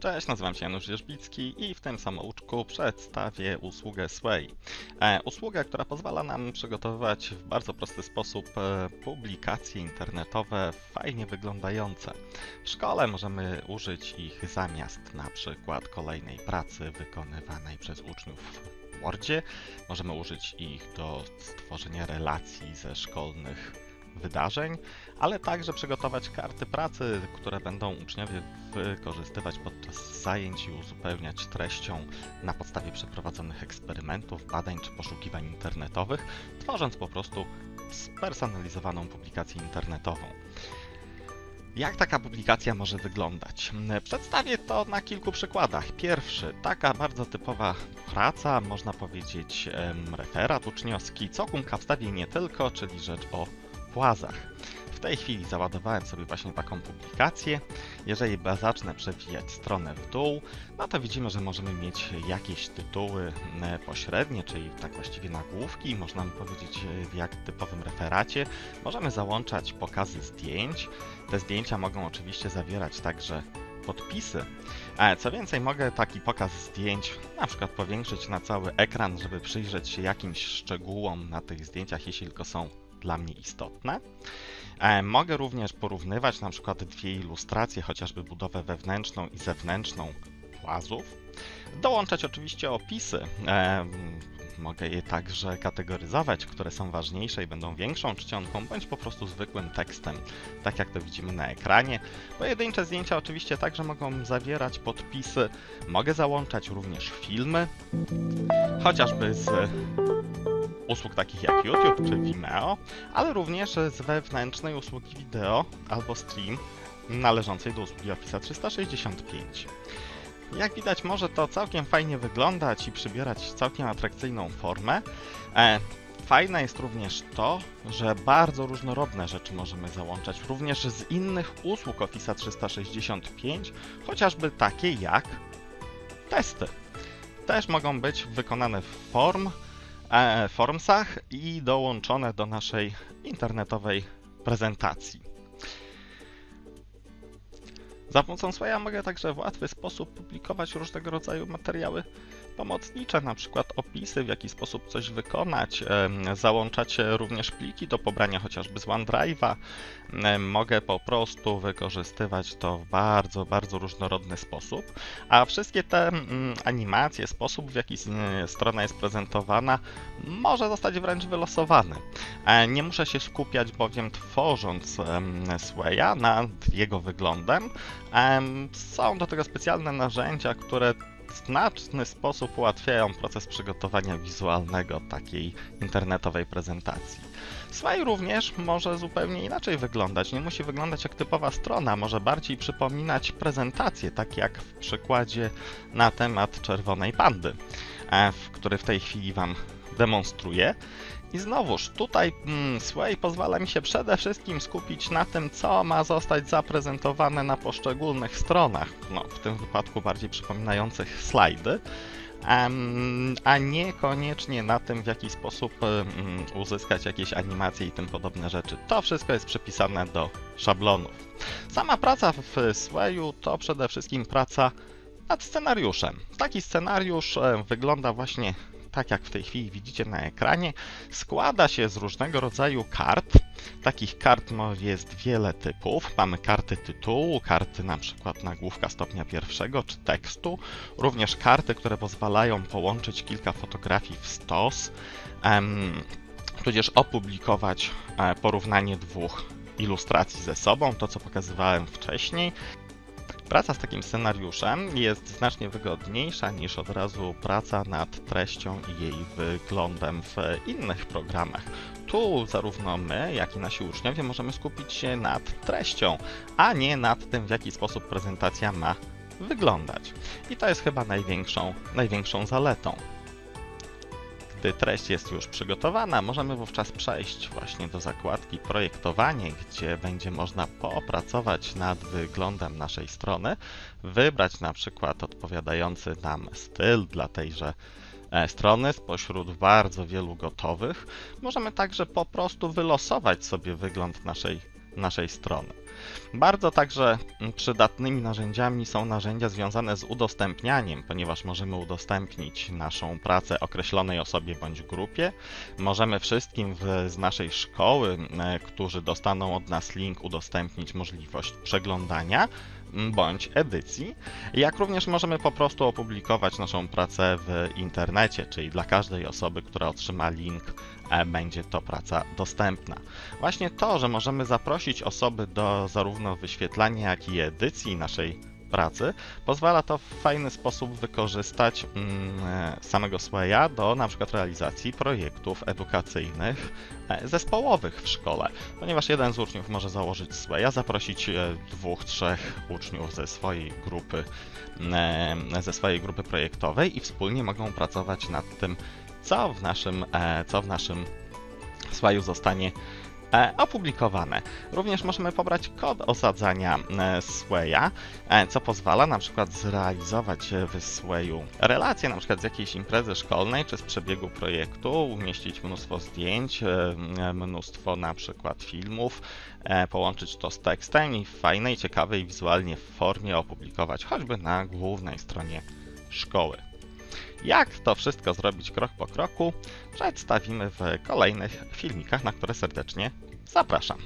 Cześć, nazywam się Janusz Jerzbicki i w tym samouczku przedstawię usługę Sway. E, usługę, która pozwala nam przygotowywać w bardzo prosty sposób e, publikacje internetowe fajnie wyglądające. W szkole możemy użyć ich zamiast na przykład kolejnej pracy wykonywanej przez uczniów w Wordzie. Możemy użyć ich do stworzenia relacji ze szkolnych wydarzeń, ale także przygotować karty pracy, które będą uczniowie wykorzystywać podczas zajęć i uzupełniać treścią na podstawie przeprowadzonych eksperymentów, badań czy poszukiwań internetowych, tworząc po prostu spersonalizowaną publikację internetową. Jak taka publikacja może wyglądać? Przedstawię to na kilku przykładach. Pierwszy, taka bardzo typowa praca, można powiedzieć referat uczniowski, co kumka wstawi nie tylko, czyli rzecz o płazach. W tej chwili załadowałem sobie właśnie taką publikację. Jeżeli zacznę przewijać stronę w dół, no to widzimy, że możemy mieć jakieś tytuły e, pośrednie, czyli tak właściwie nagłówki, można by powiedzieć e, jak typowym referacie. Możemy załączać pokazy zdjęć. Te zdjęcia mogą oczywiście zawierać także podpisy. E, Co więcej, mogę taki pokaz zdjęć na przykład powiększyć na cały ekran, żeby przyjrzeć się jakimś szczegółom na tych zdjęciach, jeśli tylko są dla mnie istotne. E, Mogę również porównywać na przykład dwie ilustracje, chociażby budowę wewnętrzną i zewnętrzną płazów. Dołączać oczywiście opisy. E, Mogę je także kategoryzować, które są ważniejsze i będą większą czcionką, bądź po prostu zwykłym tekstem, tak jak to widzimy na ekranie. Pojedyncze zdjęcia oczywiście także mogą zawierać podpisy. Mogę załączać również filmy, chociażby z usług takich jak YouTube czy Vimeo, ale również z wewnętrznej usługi wideo albo stream należącej do usługi Office 365. Jak widać, może to całkiem fajnie wyglądać i przybierać całkiem atrakcyjną formę. E, Fajne jest również to, że bardzo różnorodne rzeczy możemy załączać również z innych usług Office 365, chociażby takie jak testy. Też mogą być wykonane w form, Formsach i dołączone do naszej internetowej prezentacji. Za pomocą Swaya mogę także w łatwy sposób publikować różnego rodzaju materiały pomocnicze, na przykład opisy, w jaki sposób coś wykonać, em, załączać e, również pliki do pobrania chociażby z OneDrive'a. Mogę po prostu wykorzystywać to w bardzo, bardzo różnorodny sposób, a wszystkie te mm, animacje, sposób w jaki e, strona jest prezentowana może zostać wręcz wylosowany. E, Nie muszę się skupiać bowiem tworząc Swaya nad jego wyglądem. Em, Są do tego specjalne narzędzia, które znaczny sposób ułatwiają proces przygotowania wizualnego takiej internetowej prezentacji. Sway również może zupełnie inaczej wyglądać. Nie musi wyglądać jak typowa strona, może bardziej przypominać prezentację, tak jak w przykładzie na temat czerwonej pandy, e, który w tej chwili Wam demonstruję. I znowuż, tutaj mm, Sway pozwala mi się przede wszystkim skupić na tym, co ma zostać zaprezentowane na poszczególnych stronach, no w tym wypadku bardziej przypominających slajdy, a niekoniecznie na tym, w jaki sposób em, uzyskać jakieś animacje i tym podobne rzeczy. To wszystko jest przypisane do szablonów. Sama praca w Swayu to przede wszystkim praca nad scenariuszem. Taki scenariusz e, wygląda właśnie tak jak w tej chwili widzicie na ekranie, składa się z różnego rodzaju kart. Takich kart jest wiele typów. Mamy karty tytułu, karty na przykład nagłówka stopnia pierwszego czy tekstu, również karty, które pozwalają połączyć kilka fotografii w stos, em, tudzież opublikować e, porównanie dwóch ilustracji ze sobą, to co pokazywałem wcześniej. Praca z takim scenariuszem jest znacznie wygodniejsza niż od razu praca nad treścią i jej wyglądem w innych programach. Tu zarówno my, jak i nasi uczniowie możemy skupić się nad treścią, a nie nad tym, w jaki sposób prezentacja ma wyglądać. I to jest chyba największą, największą zaletą. Gdy treść jest już przygotowana, możemy wówczas przejść właśnie do zakładki Projektowanie, gdzie będzie można popracować nad wyglądem naszej strony, wybrać na przykład odpowiadający nam styl dla tejże e, strony spośród bardzo wielu gotowych. Możemy także po prostu wylosować sobie wygląd naszej naszej strony. Bardzo także przydatnymi narzędziami są narzędzia związane z udostępnianiem, ponieważ możemy udostępnić naszą pracę określonej osobie bądź grupie. Możemy wszystkim w, z naszej szkoły, e, którzy dostaną od nas link, udostępnić możliwość przeglądania bądź edycji. Jak również możemy po prostu opublikować naszą pracę w internecie, czyli dla każdej osoby, która otrzyma link, e, będzie to praca dostępna. Właśnie to, że możemy zaprosić osoby do zarówno wyświetlania, jak i edycji naszej pracy, pozwala to w fajny sposób wykorzystać mm, e, samego Swaya do na przykład realizacji projektów edukacyjnych e, zespołowych w szkole, ponieważ jeden z uczniów może założyć Swaya, zaprosić e, dwóch, trzech uczniów ze swojej grupy, e, ze swojej grupy projektowej i wspólnie mogą pracować nad tym, co w naszym, co w naszym Swaju zostanie opublikowane. Również możemy pobrać kod osadzania e, Swaya, e, co pozwala na przykład zrealizować e, w Swayu relacje na przykład z jakiejś imprezy szkolnej czy z przebiegu projektu, umieścić mnóstwo zdjęć, e, mnóstwo na przykład filmów, e, połączyć to z tekstem i w fajnej, ciekawej wizualnie formie opublikować choćby na głównej stronie szkoły. Jak to wszystko zrobić krok po kroku, przedstawimy w kolejnych filmikach, na które serdecznie zapraszam.